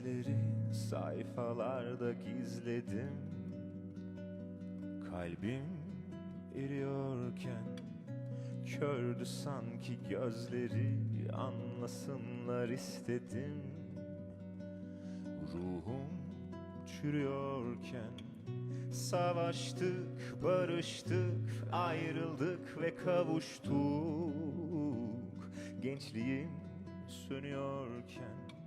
izleri sayfalarda gizledim. Kalbim eriyorken Kördü sanki gözleri anlasınlar istedim. Ruhum çürüyorken Savaştık, barıştık, ayrıldık ve kavuştuk. Gençliğim sönüyorken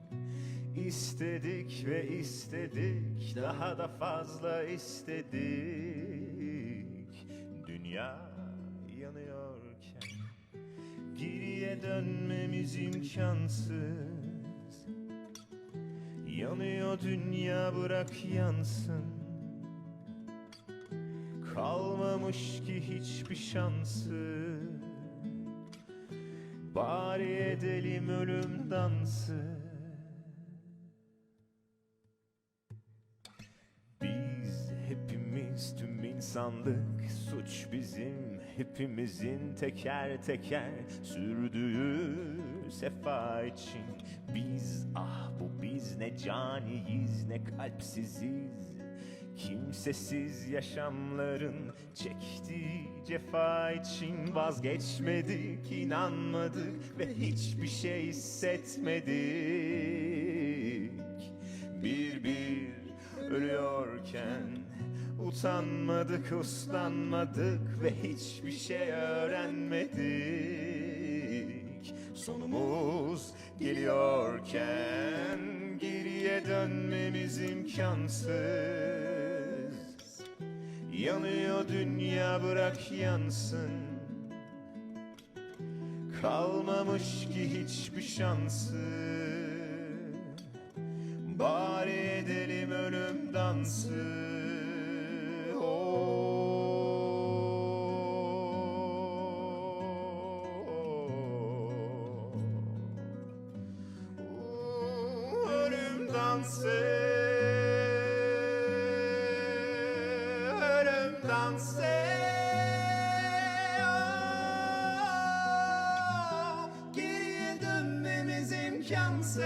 İstedik ve istedik, daha da fazla istedik. Dünya yanıyorken Geriye dönmemiz imkansız. Yanıyor dünya bırak yansın. Kalmamış ki hiçbir şansı Bari edelim ölüm dansı hepimiz tüm insanlık Suç bizim hepimizin teker teker Sürdüğü sefa için Biz ah bu biz ne caniyiz ne kalpsiziz Kimsesiz yaşamların çektiği cefa için vazgeçmedik, inanmadık ve hiçbir şey hissetmedik. Bir bir ölüyorken utanmadık, uslanmadık ve hiçbir şey öğrenmedik. Sonumuz geliyorken geriye dönmemiz imkansız. Yanıyor dünya bırak yansın Kalmamış ki hiçbir şansı Bari edelim ölüm dansı Dansı Ölüm dansı Oh, Geriye dönmemiz imkansız.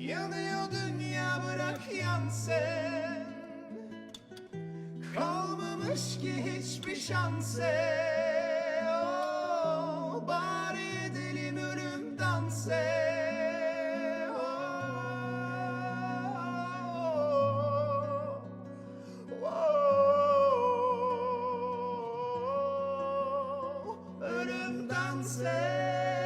Yanıyor dünya bırak yansın. Kalmamış ki hiçbir şansı. Oh, Bari edelim ölüm dansı ölümden.